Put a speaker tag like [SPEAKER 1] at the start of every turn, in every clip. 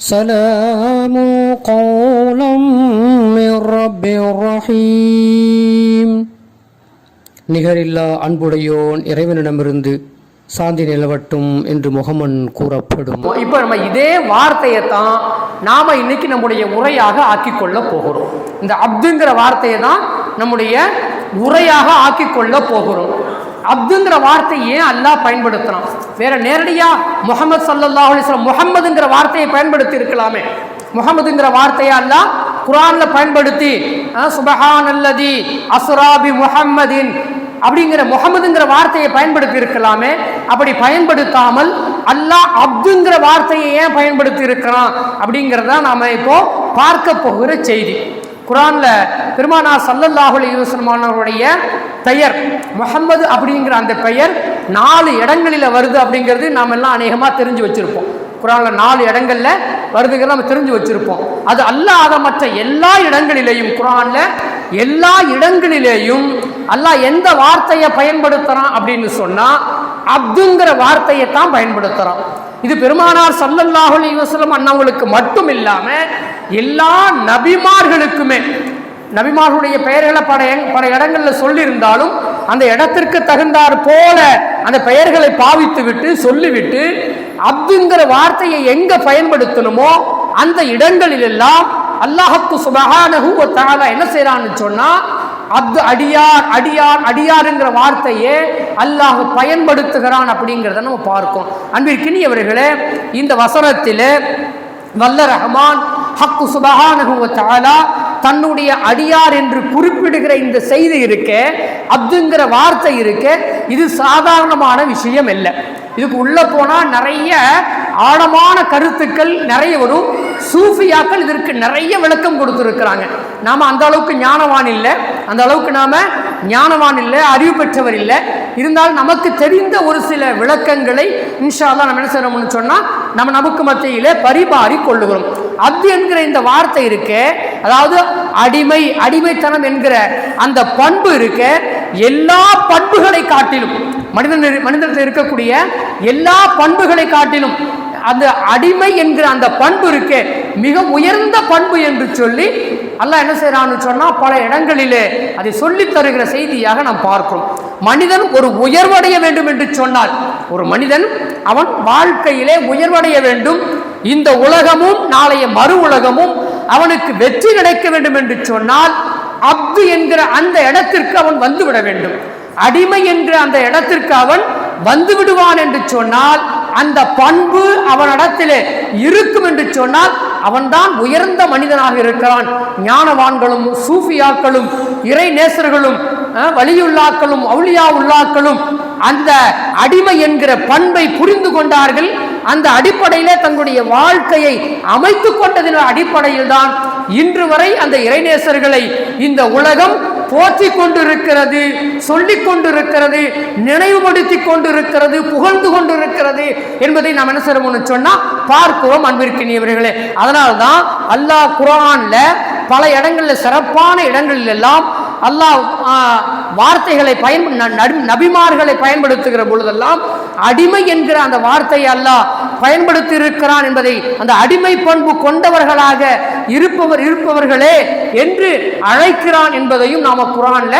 [SPEAKER 1] سلام قولا من رب رحيم நிகரில்லா அன்புடையோன் இறைவனிடமிருந்து சாந்தி நிலவட்டும் என்று முகமன் கூறப்படும்
[SPEAKER 2] இப்போ நம்ம இதே வார்த்தையை தான் நாம இன்னைக்கு நம்முடைய உரையாக ஆக்கிக் கொள்ள போகிறோம் இந்த அப்துங்கிற வார்த்தையை தான் நம்முடைய உரையாக ஆக்கி கொள்ள போகிறோம். அப்துங்கிற வார்த்தை ஏன் அல்லாஹ் பயன்படுத்துறான்? வேற நேரடியா முகமது சல்லா அலிஸ்லாம் முகமதுங்கிற வார்த்தையை பயன்படுத்தி இருக்கலாமே முகமதுங்கிற வார்த்தையை அல்லாஹ் குரான்ல பயன்படுத்தி சுபஹான் அல்லதி அசுராபி முகம்மதின் அப்படிங்கிற முகமதுங்கிற வார்த்தையை பயன்படுத்தி இருக்கலாமே அப்படி பயன்படுத்தாமல் அல்லாஹ் அப்துங்கிற வார்த்தையை ஏன் பயன்படுத்தி இருக்கிறான் அப்படிங்கிறத நாம இப்போ பார்க்க போகிற செய்தி. குரான்ல பெருமானா சல்லல்லாஹுல் அலைஹி பெயர் முகம்மது அப்படிங்கிற அந்த பெயர் நாலு இடங்களில் வருது அப்படிங்கிறது நாம் எல்லாம் அநேகமாக தெரிஞ்சு வச்சுருப்போம். குரானில் நாலு இடங்களில் வருதுங்கிறத நம்ம தெரிஞ்சு வச்சிருப்போம். அது அல்லாத மற்ற எல்லா இடங்களிலேயும் குரானில் எல்லா இடங்களிலேயும் அல்லாஹ் எந்த வார்த்தையை பயன்படுத்துகிறான் அப்படின்னு சொன்னால் அப்துங்கிற வார்த்தையை தான் பயன்படுத்துகிறான் இது பெருமானார் சல்லல்லாஹு அலைஹி அண்ணவங்களுக்கு மட்டும் இல்லாமல் எல்லா நபிமார்களுக்குமே நபிமார்களுடைய பெயர்களை பல பல இடங்களில் சொல்லியிருந்தாலும் அந்த இடத்திற்கு தகுந்தாற் போல அந்த பெயர்களை பாவித்து விட்டு சொல்லிவிட்டு அப்துங்கிற வார்த்தையை எங்க பயன்படுத்தணுமோ அந்த இடங்களில் எல்லாம் அல்லாஹத்து சுபஹானஹு வ என்ன செய்யறான்னு சொன்னா அப்து அடியார் அடியார் அடியாருங்கிற வார்த்தையே அல்லாஹ் பயன்படுத்துகிறான் அப்படிங்கிறத நம்ம பார்க்கோம் அன்பிற்கினியவர்களே இந்த வசனத்தில் வல்ல ரஹ்மான் حق سبحانه وتعالى தன்னுடைய அடியார் என்று குறிப்பிடுகிற இந்த செய்தி இருக்க அப்துங்கிற வார்த்தை இருக்க இது சாதாரணமான விஷயம் இல்லை இதுக்கு உள்ள போனால் நிறைய ஆழமான கருத்துக்கள் நிறைய வரும் சூஃபியாக்கள் இதற்கு நிறைய விளக்கம் கொடுத்துருக்கிறாங்க. நாம் அந்த அளவுக்கு ஞானவான் இல்லை அந்த அளவுக்கு நாம் ஞானவான் இல்லை அறிவு பெற்றவர் இல்லை. இருந்தாலும் நமக்கு தெரிந்த ஒரு சில விளக்கங்களை இன்ஷா நம்ம என்ன செய்யணும்னு சொன்னால் நம்ம நமக்கு மத்தியிலே பரிபாரி கொள்ளுகிறோம் அப்து என்கிற இந்த வார்த்தை இருக்கு அதாவது அடிமை அடிமைத்தனம் என்கிற அந்த பண்பு இருக்க எல்லா பண்புகளை காட்டிலும் மனிதன் மனிதத்தில் இருக்கக்கூடிய எல்லா பண்புகளை காட்டிலும் அந்த அடிமை என்கிற அந்த பண்பு இருக்கு மிக உயர்ந்த பண்பு என்று சொல்லி அல்லாஹ் என்ன செய்யறான்னு சொன்னால் பல இடங்களிலே அதை சொல்லித் தருகிற செய்தியாக நாம் பார்க்கிறோம். மனிதன் ஒரு உயர்வடைய வேண்டும் என்று சொன்னால் ஒரு மனிதன் அவன் வாழ்க்கையிலே உயர்வடைய வேண்டும். இந்த உலகமும் நாளைய மறு உலகமும் அவனுக்கு வெற்றி கிடைக்க வேண்டும் என்று சொன்னால் அப்து என்கிற அந்த இடத்திற்கு அவன் வந்துவிட வேண்டும். அடிமை என்கிற அந்த இடத்திற்கு அவன் வந்து விடுவான் என்று சொன்னால் அந்த பண்பு அவனிடத்திலே இருக்கும் என்று சொன்னால் அவன்தான் உயர்ந்த மனிதனாக இருக்கிறான். ஞானவான்களும் சூஃபியாக்களும் இறை நேசர்களும் வலியுள்ளாக்களும் அவுளியா உள்ளாக்களும் அந்த அடிமை என்கிற பண்பை புரிந்து கொண்டார்கள். அந்த அடிப்படையிலே தங்களுடைய வாழ்க்கையை அமைத்து கொண்டதின் அடிப்படையில் தான் இன்று வரை அந்த இறைநேசர்களை இந்த உலகம் போற்றி கொண்டிருக்கிறது சொல்லிக் கொண்டிருக்கிறது நினைவுபடுத்தி கொண்டிருக்கிறது புகழ்ந்து கொண்டிருக்கிறது என்பதை நாம் என்ன செய்யணும்னு சொன்னால் பார்க்கிறோம் அன்பிற்கினியவர்களே. அதனால்தான் அல்லாஹ் குரான்ல பல இடங்களில் சிறப்பான இடங்களில் எல்லாம் அல்லாஹ் வார்த்தைகளை பயன் ந- நபிமார்களை பயன்படுத்துகிற பொழுதெல்லாம் அடிமை என்கிற அந்த வார்த்தையை அல்லாஹ் பயன்படுத்தி இருக்கிறான் என்பதை அந்த அடிமை பண்பு கொண்டவர்களாக இருப்பவர் இருப்பவர்களே என்று அழைக்கிறான் என்பதையும் நாம குரான்ல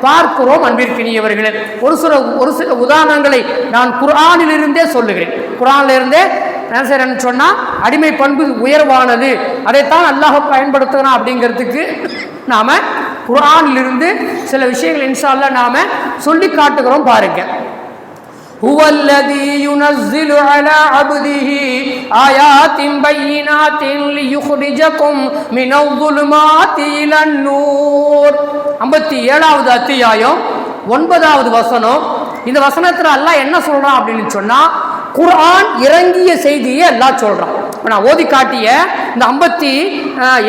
[SPEAKER 2] பார்க்கிறோம் அன்பிற்கினியவர்களே. ஒரு சில ஒரு சில உதாரணங்களை நான் குரானிலிருந்தே சொல்லுகிறேன். குரானிலிருந்தே இருந்தே என்ன சொன்னா அடிமை பண்பு உயர்வானது. அதைத்தான் அல்லாஹ் பயன்படுத்துகிறான் அப்படிங்கிறதுக்கு நாம குர்ஆனிலிருந்து சில விஷயங்கள் இன்ஷா அல்லாஹ் நாம சொல்லி காட்டுகிறோம் பாருங்க هو الذي ينزل على عبده آيات بينات ليخرجكم من الظلمات إلى النور ஐம்பத்தி ஏழாவது அத்தியாயம் ஒன்பதாவது வசனம் இந்த வசனத்துல அல்லாஹ் என்ன சொல்றான் அப்படின்னு சொன்னா குர்ஆன் இறங்கிய செய்தியை எல்லாம் சொல்றான் இப்போ நான் ஓதி காட்டிய இந்த ஐம்பத்தி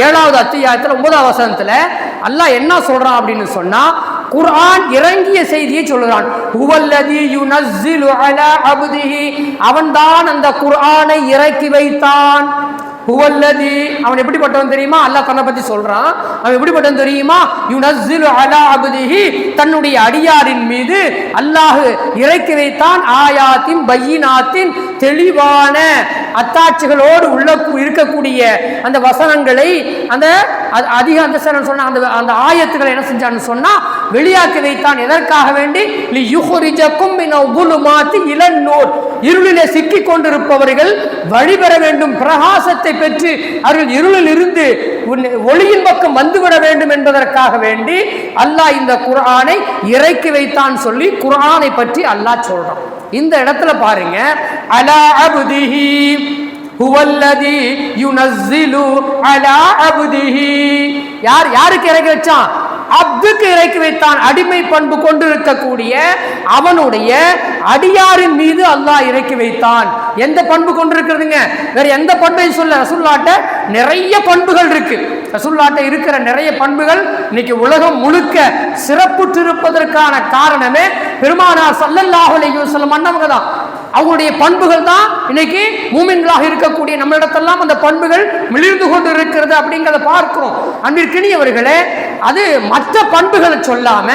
[SPEAKER 2] ஏழாவது அத்தியாயத்தில் ஒன்பதாவது வசனத்தில் அல்லாஹ் என்ன சொல்கிறான் அப்படின்னு சொன்னால் குர்ஆன் இறங்கிய செய்தியை சொல்லுகிறான். ஹுவல்லதி யுனஸ்ஸிலு அலா அப்திஹி. அவன்தான் அந்த குர்ஆனை இறக்கி வைத்தான். ஹுவல்லதி அவன் எப்படிப்பட்டவன் தெரியுமா? அல்லாஹ் தன்னை பத்தி சொல்றான். அவன் எப்படிப்பட்டவன் தெரியுமா? யுனஸ்ஸிலு அலா அபுதிஹி தன்னுடைய அடியாரின் மீது அல்லாஹ் இறக்கி வைத்தான் ஆயாத்தின் பையினாத்தின் தெளிவான அத்தாட்சிகளோடு உள்ள இருக்கக்கூடிய அந்த வசனங்களை அந்த அது அதிக அந்த சொன்ன அந்த அந்த ஆயத்துக்களை என்ன செஞ்சான்னு சொன்னா வெளியாக்கி வைத்தான். எதற்காக வேண்டி? லி யுஹ்ரிஜக்கும் மாத்தி உபுலுமாத்தி இளநூர். இருளிலே சிக்கிக் கொண்டிருப்பவர்கள் வழிபெற வேண்டும் பிரகாசத்தை பெற்று அவர்கள் இருளில் இருந்து ஒளியின் பக்கம் வந்துவிட வேண்டும் என்பதற்காக வேண்டி அல்லாஹ் இந்த குரானை இறக்கி வைத்தான் சொல்லி குரானை பற்றி அல்லாஹ் சொல்றான். இந்த இடத்துல பாருங்க அலா அபுதிஹி ஹுவல்லதி யுனஸ்ஸிலு அலா அப்திஹி. யார் யாருக்கு இறக்கி வச்சான்? அப்துக்கு இறக்கி வைத்தான். அடிமை பண்பு கொண்டு இருக்கக்கூடிய அவனுடைய அடியாரின் மீது அல்லாஹ் இறக்கி வைத்தான். எந்த பண்பு கொண்டு இருக்கிறதுங்க வேற எந்த பண்பையும் சொல்ல ரசுல்லாட்ட நிறைய பண்புகள் இருக்கு. ரசுல்லாட்ட இருக்கிற நிறைய பண்புகள் இன்னைக்கு உலகம் முழுக்க சிறப்புற்றிருப்பதற்கான காரணமே பெருமானார் ஸல்லல்லாஹு அலைஹி மன்னவங்க தான் அவங்களுடைய பண்புகள் தான் இன்னைக்கு மூமின்களாக இருக்கக்கூடிய நம்மளிடத்தெல்லாம் அந்த பண்புகள் மிளிர்ந்து கொண்டு இருக்கிறது அப்படிங்கிறத பார்க்கிறோம். அன்பிற்கினியவர்களே அது மற்ற பண்புகளை சொல்லாம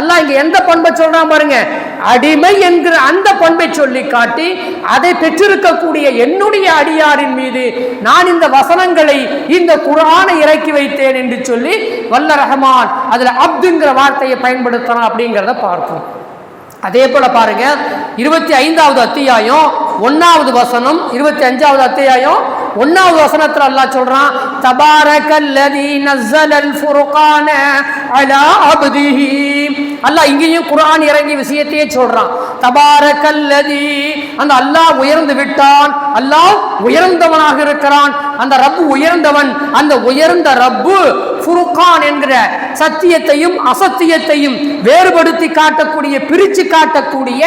[SPEAKER 2] அல்லாஹ் இங்க எந்த பண்பை சொல்றான் பாருங்க. அடிமை என்கிற அந்த பண்பை சொல்லி காட்டி அதை பெற்றிருக்கக்கூடிய என்னுடைய அடியாரின் மீது நான் இந்த வசனங்களை இந்த குரானை இறக்கி வைத்தேன் என்று சொல்லி வல்ல ரஹமான் அதுல அப்துங்கிற வார்த்தையை பயன்படுத்தலாம் அப்படிங்கிறத பார்ப்போம். அதே போல பாருங்க. இருபத்தி ஐந்தாவது அத்தியாயம் ஒன்னாவது வசனம் இருபத்தி அஞ்சாவது அத்தியாயம் ஒன்னாவது வசனத்துல அல்லாஹ் சொல்றான் தபாரகல்லதி நஸ்ஸலல் ஃபுர்கான அலா அப்திஹி. அல்லாஹ் இங்கேயும் குரான் இறங்கி விஷயத்தையே சொல்றான். தபாரகல்லதி அந்த அல்லாஹ் உயர்ந்து விட்டான். அல்லாஹ் உயர்ந்தவனாக இருக்கிறான். அந்த ரப்பு உயர்ந்தவன் அந்த உயர்ந்த ரப்பு ஃபுருக்கான் என்கிற சத்தியத்தையும் அசத்தியத்தையும் வேறுபடுத்தி காட்டக்கூடிய பிரிச்சு காட்டக்கூடிய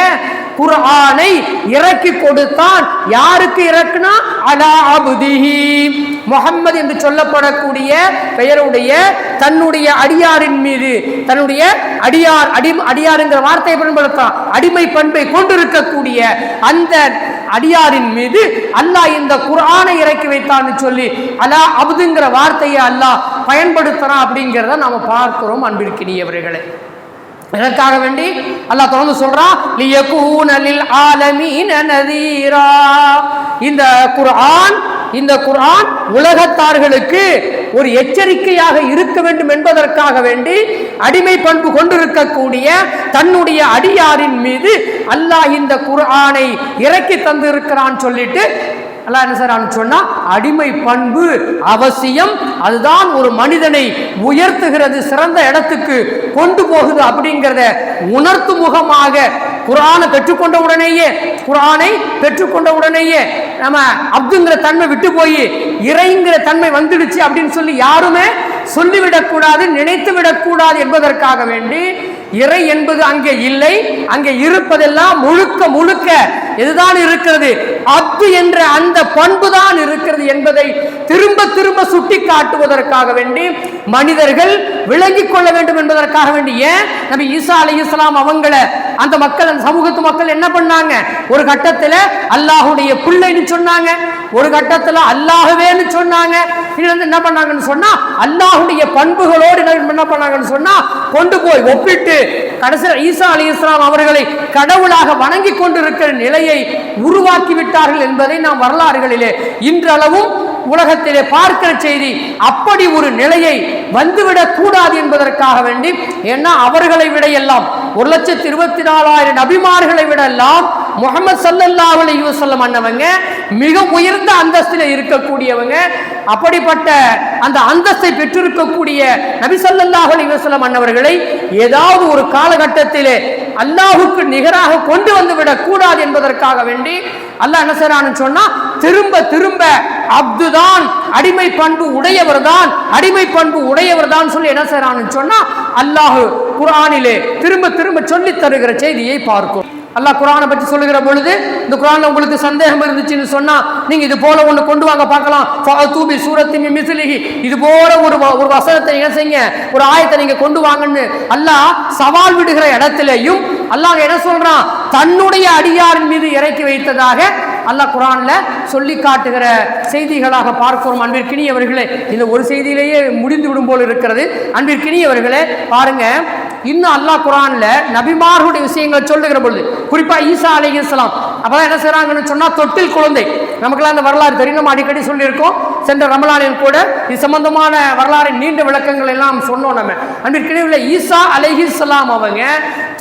[SPEAKER 2] குர்ஆனை இறக்கி கொடுத்தான். யாருக்கு இறக்குனா? அலா அபுதிஹி. முகம்மது என்று சொல்லப்படக்கூடிய பெயருடைய தன்னுடைய அடியாரின் மீது தன்னுடைய அடியார் அடி அடியாருங்கிற வார்த்தையை பயன்படுத்தான் அடிமை பண்பை கொண்டிருக்கக்கூடிய அந்த அடியாரின் மீது அல்லாஹ் இந்த குர்ஆனை இறக்கி வைத்தான்னு சொல்லி அலா அபுதுங்கிற வார்த்தையை அல்லாஹ் பயன்படுத்துறான் அப்படிங்கிறத நாம் பார்க்கிறோம் அன்பிற்கினியவர்களே. எதற்காக வேண்டி? அல்லாஹ் தொடர்ந்து சொல்றான் ஆலமீன நதீரா. இந்த குர்ஆன் இந்த குர்ஆன் உலகத்தார்களுக்கு ஒரு எச்சரிக்கையாக இருக்க வேண்டும் என்பதற்காக வேண்டி அடிமை பண்பு கொண்டிருக்கக்கூடிய தன்னுடைய அடியாரின் மீது அல்லாஹ் இந்த குர்ஆனை இறக்கி தந்திருக்கிறான் சொல்லிட்டு அல்லா என்ன செய்றான்னு சொன்னா அடிமை பண்பு அவசியம் அதுதான் ஒரு மனிதனை உயர்த்துகிறது சிறந்த இடத்துக்கு கொண்டு போகுது அப்படிங்கிறத உணர்த்து முகமாக குரானை பெற்றுக்கொண்ட உடனேயே குரானை பெற்றுக்கொண்ட உடனேயே நம்ம அப்துங்கிற தன்மை விட்டு போய் இறைங்கிற தன்மை வந்துடுச்சு அப்படின்னு சொல்லி யாருமே சொல்லிவிடக்கூடாது நினைத்து விடக்கூடாது என்பதற்காக வேண்டி இறை என்பது அங்கே இல்லை அங்கே இருப்பதெல்லாம் முழுக்க முழுக்க இதுதான் இருக்கிறது? அப்து என்ற அந்த பண்பு தான் இருக்கிறது என்பதை திரும்ப திரும்ப சுட்டி காட்டுவதற்காக வேண்டி மனிதர்கள் விளங்கிக் கொள்ள வேண்டும் என்பதற்காக வேண்டி ஏன்? நபி ஈசா அலி இஸ்லாம் அவங்களை அந்த மக்கள் அந்த சமூகத்து மக்கள் என்ன பண்ணாங்க? ஒரு கட்டத்தில் அல்லாஹுடைய பிள்ளைன்னு சொன்னாங்க. ஒரு கட்டத்தில் அல்லாகவேன்னு சொன்னாங்க. இது வந்து என்ன பண்ணாங்கன்னு சொன்னா அல்லாஹுடைய பண்புகளோடு என்ன என்ன பண்ணாங்கன்னு சொன்னா கொண்டு போய் ஒப்பிட்டு கடைசியில் ஈசா அலி இஸ்லாம் அவர்களை கடவுளாக வணங்கி கொண்டிருக்கிற நிலையை உருவாக்கி விட்டார்கள் என்பதை நாம் வரலாறுகளிலே இன்றளவும் உலகத்திலே பார்க்கிற செய்தி. அப்படி ஒரு நிலையை வந்துவிடக் கூடாது என்பதற்காக வேண்டி ஏன்னா அவர்களை விட எல்லாம் ஒரு லட்சத்தி இருபத்தி நாலாயிரம் நபிமார்களை விட எல்லாம் முகமது சல்லல்லாஹு அலி வஸல்லம் அண்ணவங்க. மிக உயர்ந்த அந்தஸ்தில் இருக்கக்கூடியவங்க அப்படிப்பட்ட அந்த அந்தஸ்தை பெற்றிருக்கக்கூடிய நபி அலிவசலம் அலைஹி ஏதாவது ஒரு காலகட்டத்திலே அல்லாஹுக்கு நிகராக கொண்டு வந்து விடக்கூடாது என்பதற்காக வேண்டி அல்லாஹ் என்ன செய்யறான்னு சொன்னா திரும்ப திரும்ப அப்துதான் அடிமை பண்பு உடையவர் தான் அடிமை பண்பு உடையவர் தான் சொல்லி என்ன செய்யறான்னு சொன்னா அல்லாஹு குரானிலே திரும்ப திரும்ப சொல்லி தருகிற செய்தியை பார்க்கும். அல்லாஹ் குரானை பற்றி சொல்லுகிற பொழுது இந்த குர்ஆன்ல உங்களுக்கு சந்தேகம் இருந்துச்சுன்னு சொன்னால் நீங்கள் இது போல ஒன்று கொண்டு வாங்க பார்க்கலாம். தூபி சூரத்தின் மிசிலிகி இது போல ஒரு வ- ஒரு வசனத்தை என்ன செய்யுங்க ஒரு ஆயத்தை நீங்கள் கொண்டு வாங்கன்னு அல்லாஹ் சவால் விடுகிற இடத்துலையும் அல்லாஹ் என்ன சொல்கிறான் தன்னுடைய அடியாரின் மீது இறக்கி வைத்ததாக அல்லாஹ் குரானில் சொல்லி காட்டுகிற செய்திகளாக பார்க்கிறோம் அன்பிற்கினியவர்களே. இந்த ஒரு செய்தியிலேயே முடிந்து விடும் போல் இருக்கிறது. அன்பிற்கினியவர்களே பாருங்கள் இன்னும் அல்லாஹ் குரான்ல நபிமார்களுடைய விஷயங்களை சொல்லுகிற பொழுது குறிப்பா ஈசா அலைஹிஸ்ஸலாம் அப்பதான் என்ன செய்யறாங்கன்னு சொன்னா தொட்டில் குழந்தை. நமக்கெல்லாம் அந்த வரலாறு தெரியும்? நம்ம அடிக்கடி சொல்லியிருக்கோம். சென்ற ரமலானில் கூட இது சம்பந்தமான வரலாறு நீண்ட விளக்கங்கள் எல்லாம் சொன்னோம் நம்ம. அன்பிற்கிடையில் ஈசா சலாம் அவங்க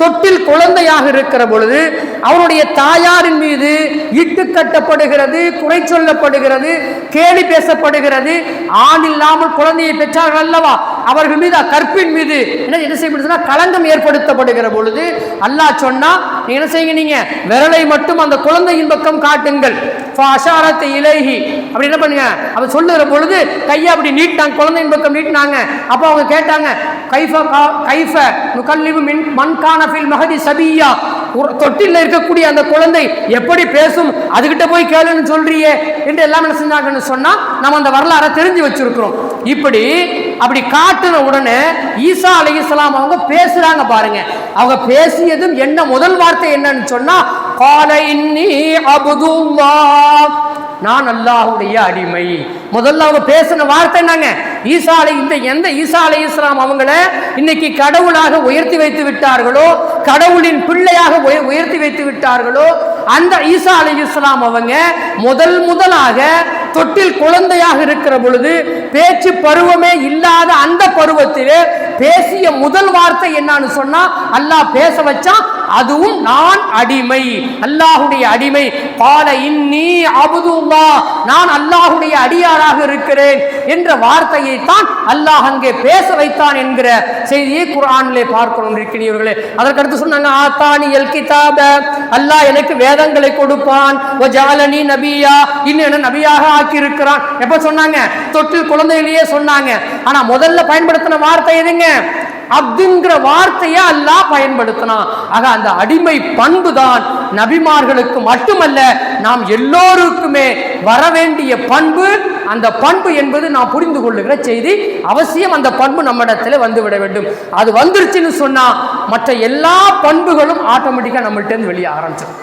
[SPEAKER 2] தொட்டில் குழந்தையாக இருக்கிற பொழுது அவருடைய தாயாரின் மீது இட்டு கட்டப்படுகிறது குறை சொல்லப்படுகிறது கேலி பேசப்படுகிறது. ஆண் இல்லாமல் குழந்தையை பெற்றார்கள் அல்லவா? அவர்கள் மீது கற்பின் மீது என்ன என்ன செய்யப்படுதுன்னா களங்கம் ஏற்படுத்தப்படுகிற பொழுது அல்லாஹ் சொன்னா நீங்க என்ன செய்யுங்க நீங்க? விரலை மட்டும் அந்த குழந்தையின் பக்கம் காட்டுங்கள். அஷாரத்தை இலகி அப்படி என்ன பண்ணுங்க? அவ சொல்லுகிற பொழுது கையை அப்படி நீட்டாங்க. குழந்தையின் பக்கம் நீட்டினாங்க. அப்போ அவங்க கேட்டாங்க கைஃப கா- கைஃப நுகல்லிவு மின் மண்கான ஃபில் மகதி சபியா. ஒரு தொட்டில் இருக்கக்கூடிய அந்த குழந்தை எப்படி பேசும்? அதுகிட்ட போய் கேளுன்னு சொல்றியே. என்று எல்லாம் என்ன செஞ்சாங்கன்னு சொன்னா நம்ம அந்த வரலாறை தெரிஞ்சு வச்சிருக்கிறோம். இப்படி அப்படி காட்டின உடனே ஈசா இஸ்லாம் அவங்க பேசுறாங்க பாருங்க. அவங்க பேசியதும் என்ன முதல் வார்த்தை என்னன்னு சொன்னா கால இன்னி அபுதுல்லாஹ். நான் அல்லாஹுடைய அடிமை. முதல்ல அவங்க பேசின வார்த்தை என்னங்க? ஈசா அலை இந்த எந்த ஈசா அலை இஸ்லாம் அவங்கள இன்னைக்கு கடவுளாக உயர்த்தி வைத்து விட்டார்களோ கடவுளின் பிள்ளையாக உயர்த்தி வைத்து விட்டார்களோ அந்த ஈசா அலை இஸ்லாம் அவங்க முதல் முதலாக தொட்டில் குழந்தையாக இருக்கிற பொழுது பேச்சு பருவமே இல்லாத அந்த பருவத்திலே பேசிய முதல் வார்த்தை என்னன்னு சொன்னா அல்லாஹ் பேச வச்சான் அதுவும் நான் அடிமை. அல்லாஹுடைய அடிமை. பால இன்னி அபுதுல்லா நான் அல்லாஹுடைய அடியாராக இருக்கிறேன் என்ற வார்த்தையை தான் அல்லாஹ் அங்கே பேச வைத்தான் என்கிற செய்தியை குரானிலே பார்க்கணும் இருக்கிறீர்களே அதற்கடுத்து சொன்னாங்க ஆத்தானி எல் கிதாப. அல்லாஹ் எனக்கு வேதங்களை கொடுப்பான். ஓ ஜாலனி நபியா. இன்னும் என்ன நபியாக ஆக்கி இருக்கிறான் எப்ப சொன்னாங்க? தொட்டில் குழந்தையிலேயே சொன்னாங்க. ஆனா முதல்ல பயன்படுத்தின வார்த்தை எதுங்க? அப்துங்கிற வார்த்தையை அல்லாஹ் பயன்படுத்தினான். ஆக அந்த அடிமை பண்பு தான் நபிமார்களுக்கு மட்டுமல்ல நாம் எல்லோருக்குமே வர வேண்டிய பண்பு அந்த பண்பு என்பது நான் புரிந்து கொள்ளுகிற செய்தி அவசியம் அந்த பண்பு நம்மிடத்தில் இடத்துல வந்துவிட வேண்டும். அது வந்துருச்சுன்னு சொன்னால் மற்ற எல்லா பண்புகளும் ஆட்டோமேட்டிக்காக நம்மள்ட்ட இருந்து வெளியே ஆரம்பிச்சிடும்